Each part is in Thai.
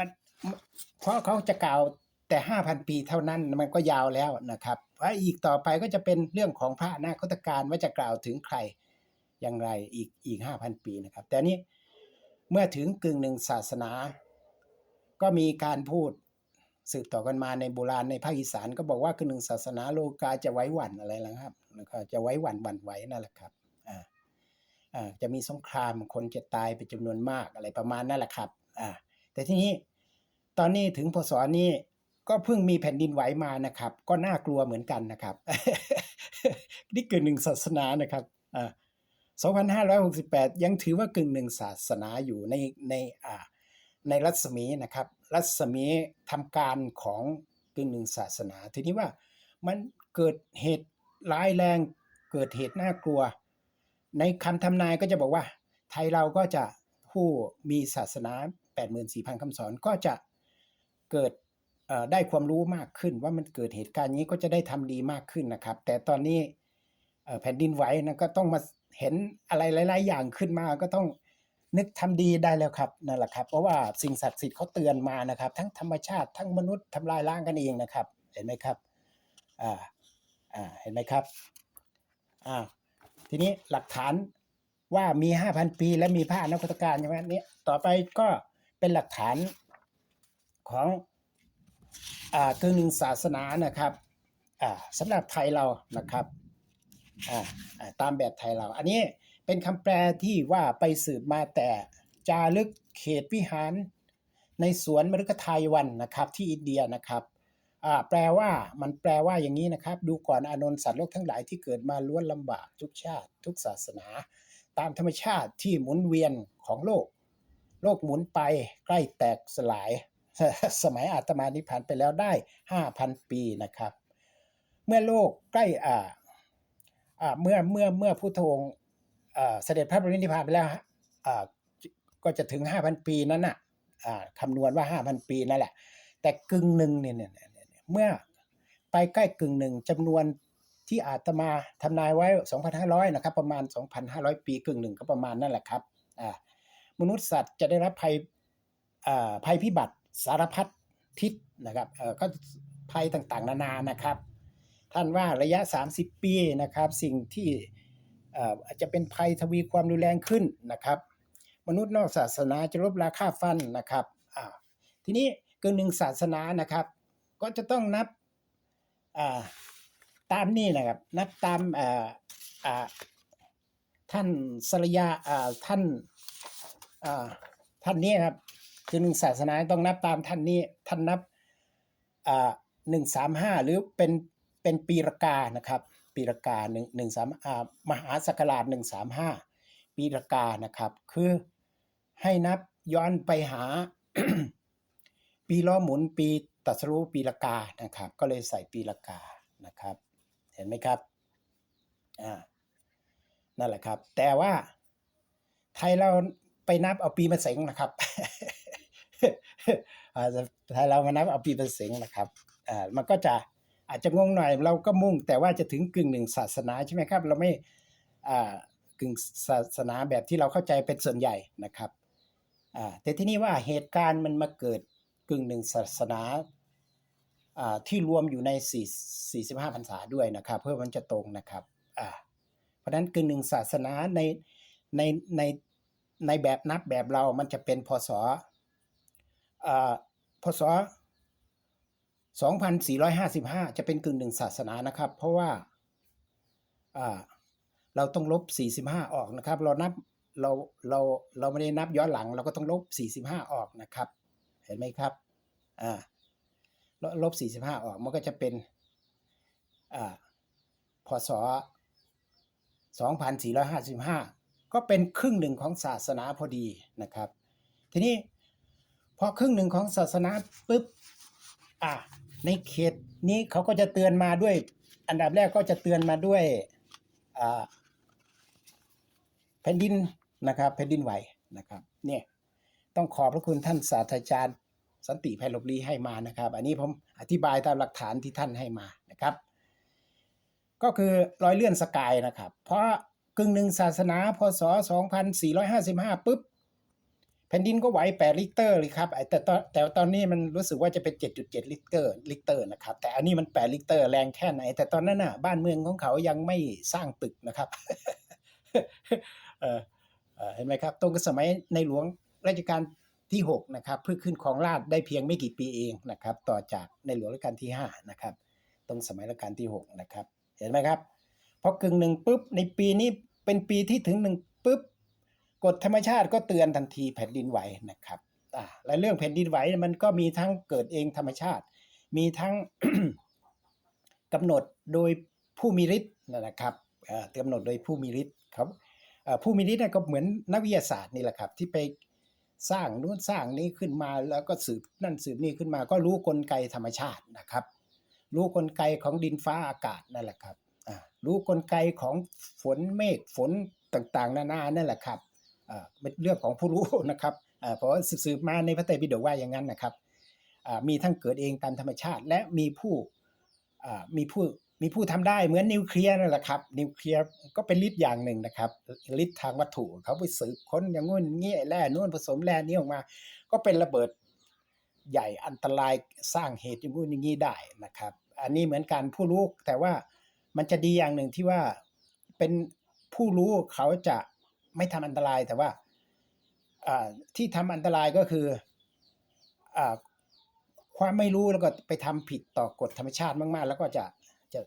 มันเพราะเขาจะกล่าวแต่ห้าพันปีเท่านั้นมันก็ยาวแล้วนะครับเพราะอีกต่อไปก็จะเป็นเรื่องของพระนาคตการว่าจะกล่าวถึงใครอย่างไรอีกอีกห้าพันปีนะครับ แต่นี้เมื่อถึงกึ่งหนึ่งศาสนา ก็มีการพูดสืบต่อกันมาในโบราณในภาคอีสานก็บอกว่ากึ่งหนึ่งศาสนาโลกาจะไว้หวั่นอะไรล่ะครับแล้วก็จะไว้หวั่นหวั่นไหวนั่นแหละครับอ่าอ่าจะมีสงครามคนจะตายเป็นจำนวนมากอะไรประมาณนั่นแหละครับอ่าแต่ทีนี้ ตอนนี้ถึงพศนี้ก็เพิ่งมีแผ่นดินไหวมานะครับ ก็น่ากลัวเหมือนกันนะครับ นี่กึ่งหนึ่งศาสนานะครับอ่า2568 ยังถือว่ากึ่งหนึ่งศาสนาอยู่ในในอ่าในรัศมีนะครับ รัศมีทำการของกึ่งหนึ่งศาสนา ทีนี้ว่ามันเกิดเหตุร้ายแรงเกิดเหตุน่ากลัว ในคำทำนายก็จะบอกว่า ไทยเราก็จะผู้มีศาสนา 84,000คำสอนก็จะ เกิดได้ความรู้มากขึ้น ว่ามันเกิดเหตุการณ์นี้ก็จะได้ทำดีมากขึ้นนะครับ แต่ตอนนี้แผ่นดินไหวนะก็ต้องมาเห็นอะไรหลาย ๆ อย่างขึ้นมาก็ต้องนึกทำดีได้แล้วครับนั่นแหละครับ เพราะว่าสิ่งศักดิ์สิทธิ์เขาเตือนมานะครับ ทั้งธรรมชาติทั้งมนุษย์ทำลายล้างกันเองนะครับ เห็นไหมครับอ่าอ่าเห็นไหมครับอ่าทีนี้หลักฐานว่ามี 5,000 ปี และมีพระอนักตการใช่ไหมนี่ยต่อไปก็เป็นหลักฐาน ของอ่ากึ่งหนึ่งศาสนานะครับอ่าสำหรับไทยเรานะครับอ่าตามแบบไทยเรา อันนี้เป็นคำแปลที่ว่าไปสืบมาแต่จารึกเขตวิหารในสวนมฤคทายวันนะครับที่อินเดียนะครับอ่าแปลว่ามันแปลว่าอย่างนี้นะครับ ดูก่อนอนนท์สัตว์โลกทั้งหลายที่เกิดมาล้วนลำบากทุกชาติ ทุกศาสนา ตามธรรมชาติที่หมุนเวียนของโลก โลกหมุนไปใกล้แตกสลาย สมัยอาตมานิพพานไปแล้วได้ 5,000 ปีนะครับ เมื่อโลกใกล้อ่าอ่าเมื่อเมื่อเมื่อพุทธองค์เสด็จพระปรินิพพานไปแล้วอ่าก็จะถึง 5,000 ปีนั้นน่ะอ่าคำนวณว่า 5,000 ปีนั่นแหละ แต่กึ่งหนึ่งเนี่ยเนี่ยเนี่ยเนี่ยเมื่อไปใกล้กึ่งหนึ่งจำนวนที่อาตมาทำนายไว้ 2,500 นะครับ ประมาณ 2,500 ปีกึ่งหนึ่งก็ประมาณนั่นแหละครับอ่ามนุษย์สัตว์จะได้รับภัยอ่าภัยพิบัติ สารพัดทิศนะครับเอ่อก็ภัยต่างๆ นานานะครับ ท่านว่าระยะ 30 ปีนะครับ สิ่งที่เอ่ออาจจะเป็นภัยทวีความรุนแรงขึ้นนะครับ มนุษย์นอกศาสนาจะลบราค่าฟันนะครับอ่าทีนี้กึ่งหนึ่งศาสนานะครับ ก็จะต้องนับอ่าตามนี่นะครับ นับตามอ่าอ่าท่านสรยาอ่าท่านอ่าท่านนี้ครับ กึ่งหนึ่งศาสนาต้องนับตามท่านนี้ท่านนับหนึ่งสามห้าหรือเป็นเป็นปีรกานะครับปีรกาหนึ่งหนึ่งสามมหาศักราชหนึ่งสามห้าปีรกานะครับคือให้นับย้อนไปหาปีล้อหมุนปีตัสรู้ปีละกานะครับ ก็เลยใส่ปีละกานะครับ เห็นไหมครับอ่านั่นแหละครับ แต่ว่าไทยเรา ไปนับเอาปีมะเสงนะครับอ่าเรามานับเอาปีมะเสงนะครับมันก็จะอาจจะงงหน่อยเราก็มุ่งแต่ว่าจะถึงกึ่งหนึ่งศาสนาใช่ไหมครับ เราไม่กึ่งศาสนาแบบที่เราเข้าใจเป็นส่วนใหญ่นะครับแต่ที่นี่ว่าเหตุการณ์มันมาเกิดกึ่งหนึ่งศาสนาที่รวมอยู่ใน 4 45พรรษาด้วยนะครับ เพื่อมันจะตรงนะครับเพราะฉะนั้นกึ่งหนึ่งศาสนาในในใน ในแบบนับแบบเรามันจะเป็นพศอ่าพศ 2,455 จะเป็นกึ่งหนึ่งศาสนานะครับ เพราะว่าเราต้องลบ 45 ออกนะครับ เรานับเราเราเราไม่ได้นับย้อนหลัง เราก็ต้องลบ 45 ออกนะครับ เห็นไหมครับอ่าลบลบ45 ออกมันก็จะเป็นอ่าพศ 2,455 ก็เป็นครึ่งหนึ่งของศาสนาพอดีนะครับ ทีนี้พอครึ่งหนึ่งของศาสนาปุ๊บอะในเขตนี้เขาก็จะเตือนมาด้วย อันดับแรกก็จะเตือนมาด้วยแผ่นดินนะครับแผ่นดินไหวนะครับเนี่ยต้องขอบพระคุณท่านศาสตราจารย์ สันติไพลบลีให้มานะครับ อันนี้ผมอธิบายตามหลักฐานที่ท่านให้มานะครับ ก็คือรอยเลื่อนสกายนะครับ เพราะึ่งหนึ่งศาสนาพศ 2455 ปุ๊บ แผ่นดินก็ไหว8ลิตรเลยครับไอแต่ตอนแต่ตอนนี้มันรู้สึกว่าจะเป็น 7.7 ลิตรลิตรนะครับ แต่อันนี้มัน8ลิตรแรงแค่ไหน แต่ตอนนั้นน่ะบ้านเมืองของเขายังไม่สร้างตึกนะครับเห็นไหมครับ ตรงกับสมัยในหลวงรัชกาลที่6นะครับเพิ่งขึ้นของราชได้เพียงไม่กี่ปีเองนะครับ ต่อจากในหลวงรัชกาลที่5นะครับ ตรงสมัยรัชกาลที่6นะครับ เห็นไหมครับพอกึ่งหนึ่งปุ๊บในปีนี้ เป็นปีที่ถึงหนึ่งปุ๊บกฎธรรมชาติก็เตือนทันทีแผ่นดินไหวนะครับอ่าและเรื่องแผ่นดินไหวมันก็มีทั้งเกิดเองธรรมชาติ มีทั้งกำหนดโดยผู้มีฤทธิ์นะครับเอ่อกำหนดโดยผู้มีฤทธิ์ครับเอ่อผู้มีฤทธิ์นี่ยก็เหมือนนักวิทยาศาสตร์นี่แหละครับ ที่ไปสร้างนู้นสร้างนี้ขึ้นมาแล้วก็สืบนั่นสืบนี่ขึ้นมา ก็รู้กลไกธรรมชาตินะครับ รู้กลไกของดินฟ้าอากาศนั่นแหละครับ รู้กลไกของฝนเมฆฝนต่างๆ นานานั่นแหละครับเป็นเรื่องของผู้รู้นะครับเพราะสืบมาในพระไตรปิฎกว่าอย่างนั้นนะครับมีทั้งเกิดเองตามธรรมชาติ และมีผู้มีผู้มีผู้ทำได้เหมือนนิวเคลียร์นั่นแหละครับนิวเคลียร์ก็เป็นฤทธิ์อย่างหนึ่งนะครับฤทธิ์ทางวัตถุเขาไปสืบค้นอย่างงู้นอย่างงี้แร่นู่นผสมแร่นี้ออกมา ก็เป็นระเบิดใหญ่อันตรายสร้างเหตุอย่างงู้นอย่างงี้ได้นะครับ อันนี้เหมือนกันผู้รู้แต่ว่า มันจะดีอย่างหนึ่งที่ว่าเป็นผู้รู้เขาจะไม่ทำอันตรายแต่ว่าที่ทำอันตรายก็คืออความไม่รู้แล้วก็ไปทำผิดต่อกฎธรรมชาติมาก ๆ แล้วก็จะจะ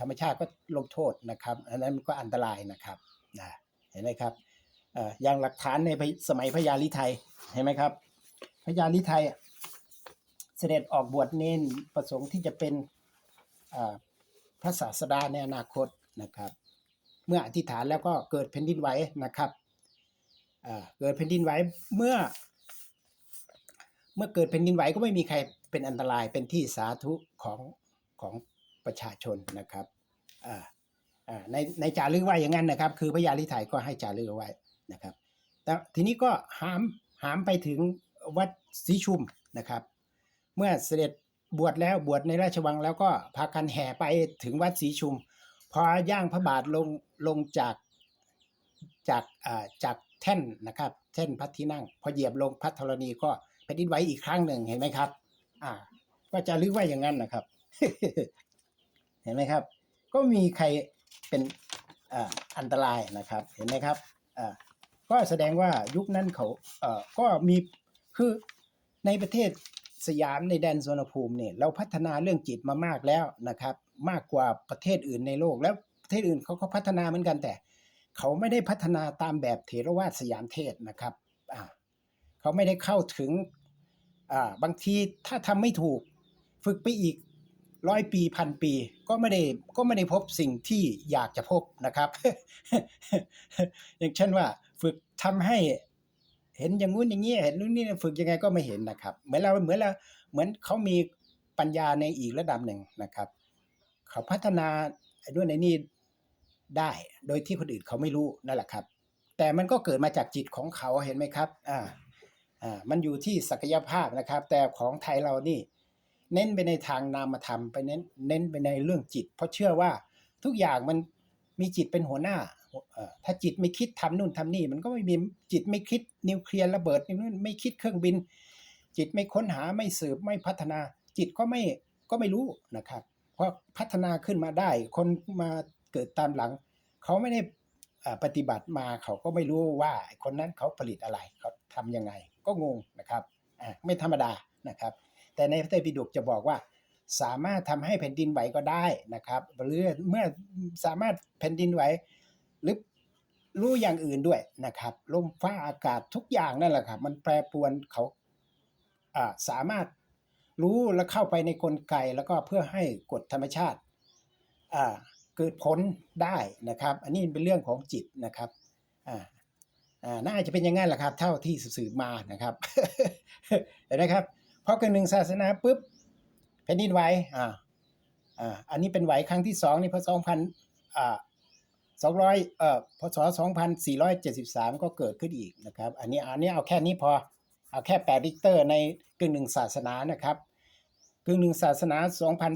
ธรรมชาติก็ลงโทษนะครับ อันนั้นมันก็อันตรายนะครับนะเห็นไหมครับออย่างหลักฐานในสมัยพญาลิไทยเห็นไหมครับพญาลิไทยเสด็จออกบวชเน้นประสงค์ที่จะเป็น พระศาสดาในอนาคตนะครับ เมื่ออธิษฐานแล้วก็เกิดแผ่นดินไหวนะครับเกิดแผ่นดินไหวเมื่อ เมื่อเกิดแผ่นดินไหวก็ไม่มีใครเป็นอันตรายเป็นที่สาธุของของประชาชนนะครับในในจารึกว่าอย่างนั้นนะครับ คือพระยาลิไทยก็ให้จารึกเอาไว้นะครับแต่ทีนี้ก็หามหามไปถึงวัดศรีชุมนะครับ เมื่อเสด็จ บวชแล้วบวชในราชวังแล้วก็พากันแห่ไปถึงวัดศรีชุม พอย่างพระบาทลงลงจากจากอ่าจากแท่นนะครับแท่นพระที่นั่ง พอเหยียบลงพระธรณีก็แผ่นดินไหวอีกครั้งหนึ่งเห็นไหมครับ อ่า ก็จะลึกว่าอย่างนั้นนะครับ เห็นไหมครับ ก็มีใครเป็นอ่าอันตรายนะครับ เห็นไหมครับอ่าก็แสดงว่ายุคนั้นเขาเอ่อก็มีคือในประเทศ สยามในแดนสวนภูมิเนี่ยเราพัฒนาเรื่องจิตมามากแล้วนะครับ มากกว่าประเทศอื่นในโลก แล้วประเทศอื่นเขาก็พัฒนาเหมือนกันแต่ เขาไม่ได้พัฒนาตามแบบเถรวาทสยามเทศนะครับอ่าเขาไม่ได้เข้าถึงอ่าบางทีถ้าทำไม่ถูกฝึกไปอีกร้อยปีพันปีก็ไม่ได้ก็ไม่ได้พบสิ่งที่อยากจะพบนะครับ อย่างเช่นว่า ฝึกทำให้ เห็นอย่างงู้นอย่างนี้เห็นนู่นนี่ฝึกยังไงก็ไม่เห็นนะครับ เหมือนเราเหมือนเราเหมือนเขามีปัญญาในอีกระดับหนึ่งนะครับ เขาพัฒนาไอ้ด้วยในนี่ได้โดยที่คนอื่นเขาไม่รู้นั่นแหละครับ แต่มันก็เกิดมาจากจิตของเขาเห็นไหมครับอ่าอ่ามันอยู่ที่ศักยภาพนะครับ แต่ของไทยเรานี่ เน้นไปในทางนามธรรมไปเน้นเน้นไปในเรื่องจิต เพราะเชื่อว่าทุกอย่างมันมีจิตเป็นหัวหน้า ถ้าจิตไม่คิดทำนู่นทำนี่ มันก็ไม่มีจิตไม่คิดนิวเคลียร์ระเบิดนู่นไม่คิดเครื่องบิน จิตไม่ค้นหาไม่สืบไม่พัฒนา จิตก็ไม่ก็ไม่รู้นะครับเพราะพัฒนาขึ้นมาได้ คนมาเกิดตามหลัง เขาไม่ได้ปฏิบัติมาเขาก็ไม่รู้ว่าคนนั้นเขาผลิตอะไรเขาทำยังไง ก็งงนะครับไม่ธรรมดานะครับ แต่ในพระไตรปิฎกจะบอกว่า สามารถทำให้แผ่นดินไหวก็ได้นะครับหรือเมื่อสามารถแผ่นดินไหว หรือรู้อย่างอื่นด้วยนะครับลมฟ้าอากาศทุกอย่างนั่นแหละครับ มันแปรปรวนเขาสามารถรู้และเข้าไปในกลไกแล้วก็เพื่อให้กฎธรรมชาติเกิดผลได้นะครับ อันนี้เป็นเรื่องของจิตนะครับน่าจะเป็นอย่างนั้นแหละครับ เท่าที่สืบมานะครับเห็นไหมครับพอกึ่งหนึ่งศาสนาปุ๊บแผ่นดินไหวอ่าอ่าอันนี้เป็นไหวครั้งที่สองนี่พศสองพันอ่า สองร้อยเอ่อพศสองพันสี่ร้อยเจ็ดสิบสามก็เกิดขึ้นอีกนะครับ อันนี้อันนี้เอาแค่นี้พอ เอาแค่แปดลิตอร์ในกึ่งหนึ่งศาสนานะครับกึ่งหนึ่งศาสนาสองพัน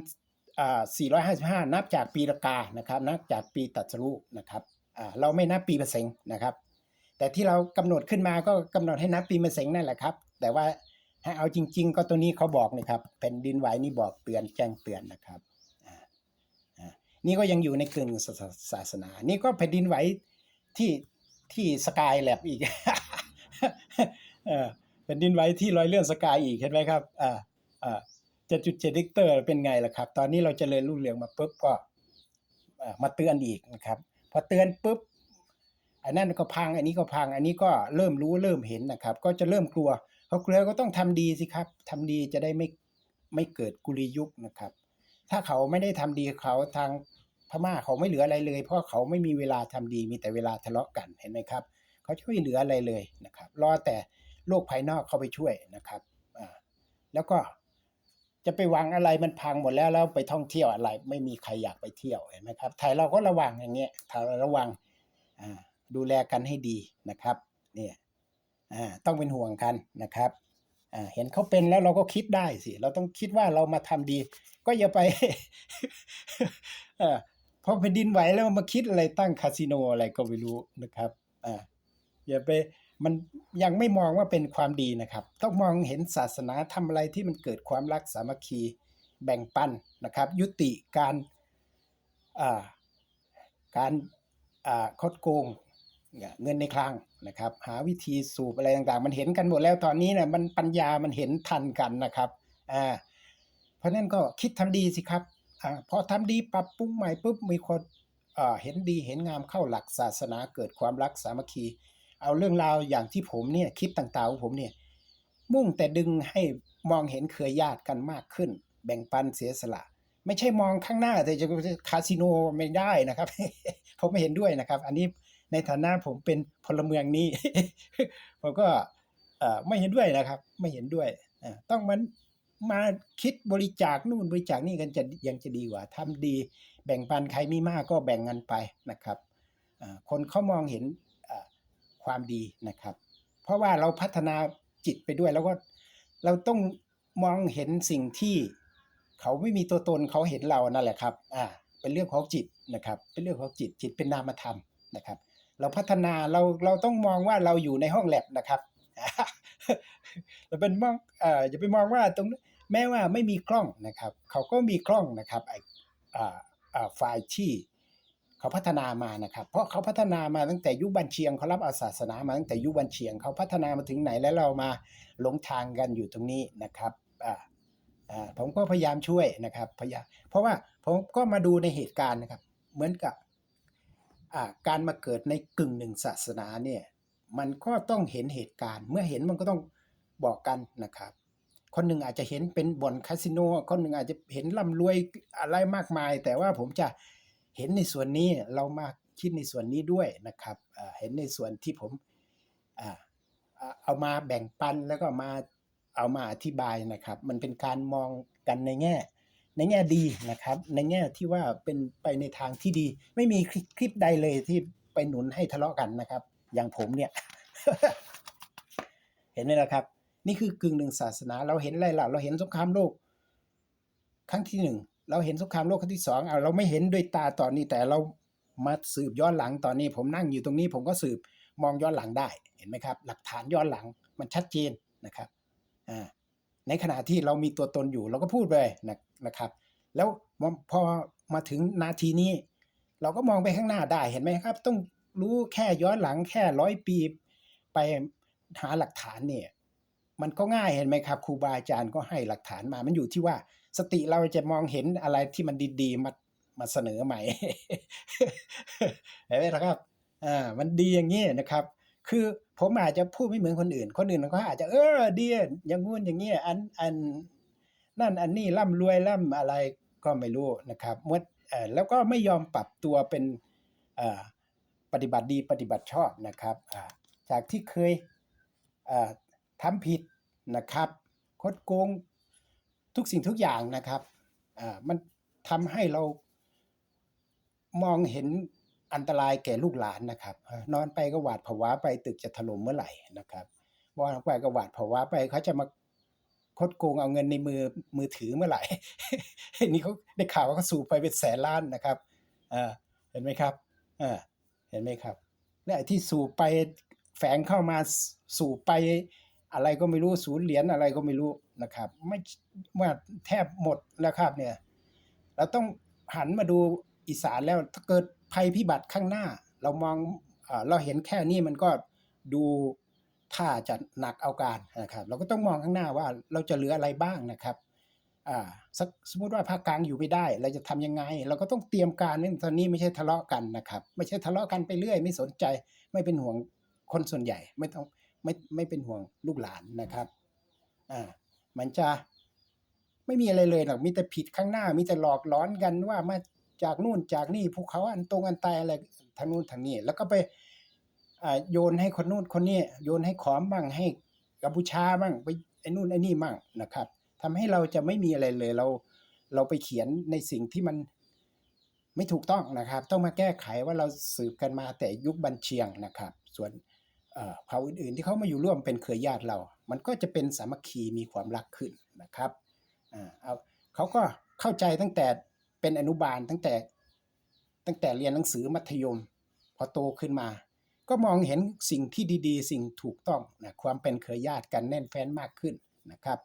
อ่าสี่ร้อยห้าสิบห้านับจากปีละกานะครับ นับจากปีตรัสรู้นะครับอ่าเราไม่นับปีประเสงนะครับ แต่ที่เรากำหนดขึ้นมาก็กำหนดให้นับปีมะเสงนั่นแหละครับ แต่ว่าให้เอาจริง ๆ ก็ตัวนี้เขาบอกนะครับแผ่นดินไหวนี่บอกเตือนแจ้งเตือนนะครับ นี่ก็ยังอยู่ในกึ่งศาสศาสนา นี่ก็แผ่นดินไหวที่ที่สกายแลบอีกเออแผ่นดินไหวที่ลอยเลื่อนสกายอีกเห็นไหมครับอ่าอ่าจะจุดเจดิกเตอร์เป็นไงล่ะครับ ตอนนี้เราจเจริญรุ่งเรืองมาปุ๊บก็มาเตือนอีกนะครับ พอเตือนปุ๊บอันนั้นก็พังอันนี้ก็พังอันนี้ก็เริ่มรู้เริ่มเห็นนะครับ ก็จะเริ่มกลัวเขากลัวก็ต้องทำดีสิครับทำดีจะได้ไม่ไม่เกิดกุลียุคนะครับ ถ้าเขาไม่ได้ทำดีเขาทาง พม่าเขาไม่เหลืออะไรเลย เพราะเขาไม่มีเวลาทำดีมีแต่เวลาทะเลาะกันเห็นไหมครับ เขาช่วยเหลืออะไรเลยนะครับรอแต่โลกภายนอกเข้าไปช่วยนะครับอ่าแล้วก็จะไปวังอะไรมันพังหมดแล้วแล้วไปท่องเที่ยวอะไร ไม่มีใครอยากไปเที่ยวเห็นไหมครับไทยเราก็ระวังอย่างเงี้ยเราระวังดูแลกันให้ดีนะครับเนี่ยต้องเป็นห่วงกันนะครับเห็นเขาเป็นแล้วเราก็คิดได้สิ เราต้องคิดว่าเรามาทำดี ก็อย่าไป พอแผ่นดินไหวแล้วมาคิดอะไรตั้งคาสิโนอะไรก็ไม่รู้นะครับอ่าอย่าไปมันยังไม่มองว่าเป็นความดีนะครับ ต้องมองเห็นศาสนาทำอะไรที่มันเกิดความรักสามัคคีแบ่งปันนะครับ ยุติการอ่าการอ่าคดโกงเนี่ยเงินในคลังนะครับ หาวิธีสูบอะไรต่างๆ มันเห็นกันหมดแล้วตอนนี้เนี่ยมันปัญญามันเห็นทันกันนะครับอ่าเพราะนั้นก็คิดทำดีสิครับ อาพอทำดีปรับปรุงใหม่ปุ๊บมีคนอ่าเห็นดีเห็นงามเข้าหลักศาสนาเกิดความรักสามัคคี เอาเรื่องราวอย่างที่ผมเนี่ยคลิปต่างๆของผมเนี่ยมุ่งแต่ดึงให้มองเห็นเครือญาติกันมากขึ้น แบ่งปันเสียสละ ไม่ใช่มองข้างหน้าแต่จะคาสิโนไม่ได้นะครับ ผมไม่เห็นด้วยนะครับ อันนี้ในฐานะผมเป็นพลเมืองนี้ ผมก็อ่อไม่เห็นด้วยนะครับ ไม่เห็นด้วยอ่าต้องมัน มาคิดบริจาคนู่นบริจาคนี่กันจะยังจะดีกว่าทำดี แบ่งปันใครมีมากก็แบ่งกันไปนะครับคนเขามองเห็นความดีนะครับ เพราะว่าเราพัฒนาจิตไปด้วยแล้วก็เราต้องมองเห็นสิ่งที่เขาไม่มีตัวตนเขาเห็นเรานั่นแหละครับอ่าเป็นเรื่องของจิตนะครับ เป็นเรื่องของจิตจิตเป็นนามธรรมนะครับ เราพัฒนาเราเราต้องมองว่าเราอยู่ในห้องแลบนะครับ เราเป็นมองเอ่ออย่าไปมองว่าตรงแม้ว่าไม่มีกล้องนะครับ เขาก็มีกล้องนะครับไออ่าอ่าไฟล์ที่เขาพัฒนามานะครับ เพราะเขาพัฒนามาตั้งแต่ยุคบันเชียงเขารับเอาศาสนามาตั้งแต่ยุคบันเชียงเขาพัฒนามาถึงไหนแล้วเรามาหลงทางกันอยู่ตรงนี้นะครับอ่าอ่าผมก็พยายามช่วยนะครับพยายามเพราะว่าผมก็มาดูในเหตุการณ์นะครับ เหมือนกับอ่าการมาเกิดในกึ่งหนึ่งศาสนาเนี่ย มันก็ต้องเห็นเหตุการณ์ เมื่อเห็นมันก็ต้องบอกกันนะครับ คนหนึ่งอาจจะเห็นเป็นบ่อนคาสิโน คนหนึ่งอาจจะเห็นร่ำรวยอะไรมากมาย แต่ว่าผมจะเห็นในส่วนนี้เรามาคิดในส่วนนี้ด้วยนะครับเห็นในส่วนที่ผมอเอามาแบ่งปันแล้วก็มาเอามาอธิบายนะครับ มันเป็นการมองกันในแง่ ในแง่ดีนะครับ ในแง่ที่ว่าเป็นไปในทางที่ดี ไม่มีคลิปใดเลยที่ไปหนุนให้ทะเลาะกันนะครับ อย่างผมเนี่ย เห็นไหมล่ะครับ นี่คือกึ่งหนึ่งศาสนา เราเห็นอะไรล่ะเราเห็นสงครามโลก ครั้งที่หนึ่งเราเห็นสงครามโลกครั้งที่สองเอาเราไม่เห็นด้วยตาตอนนี้แต่เรามาสืบย้อนหลังตอนนี้ ผมนั่งอยู่ตรงนี้ ผมก็สืบมองย้อนหลังได้ เห็นไหมครับ หลักฐานย้อนหลังมันชัดเจนนะครับอ่าในขณะที่เรามีตัวตนอยู่เราก็พูดไปนะนะครับ แล้วพอมาถึงนาทีนี้ เราก็มองไปข้างหน้าได้เห็นไหมครับ ต้อง รู้แค่ย้อนหลังแค่ร้อยปีไปหาหลักฐานเนี่ย มันก็ง่ายเห็นไหมครับครูบาอาจารย์ก็ให้หลักฐานมา มันอยู่ที่ว่าสติเราจะมองเห็นอะไรที่มันดีๆมามาเสนอใหม่เห็นไหมล่ะครับอ่ามันดีอย่างนี้นะครับ คือผมอาจจะพูดไม่เหมือนคนอื่น คนอื่นเขาอาจจะเออดีอย่างงู้นอย่างนี้อันอันนั่นอันนี้ร่ำรวยร่ำอะไรก็ไม่รู้นะครับมื่อเออแล้วก็ไม่ยอมปรับตัวเป็นอ่อ ปฏิบัติดีปฏิบัติชอบนะครับจากที่เคยทำผิดนะครับคดโกงทุกสิ่งทุกอย่างนะครับมันทำให้เรามองเห็นอันตรายแก่ลูกหลานนะครับ นอนไปก็หวาดผวาไปตึกจะถล่มเมื่อไหร่นะครับนอนไปก็หวาดผวาไปเขาจะมาคดโกงเอาเงินในมือมือถือเมื่อไหร่นี่เขาได้ข่าวว่าเขาสูบไปเป็นแสนล้านนะครับเห็นไหมครับอ ห็นไหมครับและไอ้ที่สูบไปแฝงเข้ามาสู่ไปอะไรก็ไม่รู้ศูนย์เหรียญอะไรก็ไม่รู้นะครับไม่ว่าแทบหมดแล้วครับเนี่ยเราต้องหันมาดูอีสานแล้วถ้าเกิดภัยพิบัติข้างหน้า เรามองเออเราเห็นแค่นี้มันก็ดูท่าจะหนักเอาการนะครับ เราก็ต้องมองข้างหน้าว่าเราจะเหลืออะไรบ้างนะครับ อ่าสักสมมติว่าภาคกลางอยู่ไม่ได้ เราจะทำยังไง เราก็ต้องเตรียมการนี่ตอนนี้ไม่ใช่ทะเลาะกันนะครับ ไม่ใช่ทะเลาะกันไปเรื่อย ไม่สนใจ ไม่เป็นห่วงคนส่วนใหญ่ ไม่ต้องไม่ไม่เป็นห่วงลูกหลานนะครับอ่ามันจะไม่มีอะไรเลยหรอกมีแต่ผิดข้างหน้า มีแต่หลอกล้อนกันว่ามาจากนู่นจากนี่ภูเขาอันตรงอันใตอะไรทางนู่นทางนี้ แล้วก็ไปอ่าโยนให้คนนู่นคนนี้โยนให้ขอมบ้างให้กัมพูชาบ้างไปไอ้นู่นไอ้นี่บ้างนะครับ ทำให้เราจะไม่มีอะไรเลย เราเราไปเขียนในสิ่งที่มันไม่ถูกต้องนะครับ ต้องมาแก้ไขว่าเราสืบกันมาแต่ยุคบัญเชียงนะครับ ส่วนเอ่อเผ่าอื่นๆที่เขามาอยู่ร่วมเป็นเครือญาติเรา มันก็จะเป็นสามัคคีมีความรักขึ้นนะครับอ่าเอาเขาก็เข้าใจตั้งแต่เป็นอนุบาลตั้งแต่ตั้งแต่เรียนหนังสือมัธยม พอโตขึ้นมา ก็มองเห็นสิ่งที่ดีๆ สิ่งถูกต้องนะความเป็นเครือญาติกันแน่นแฟ้นมากขึ้นนะครับ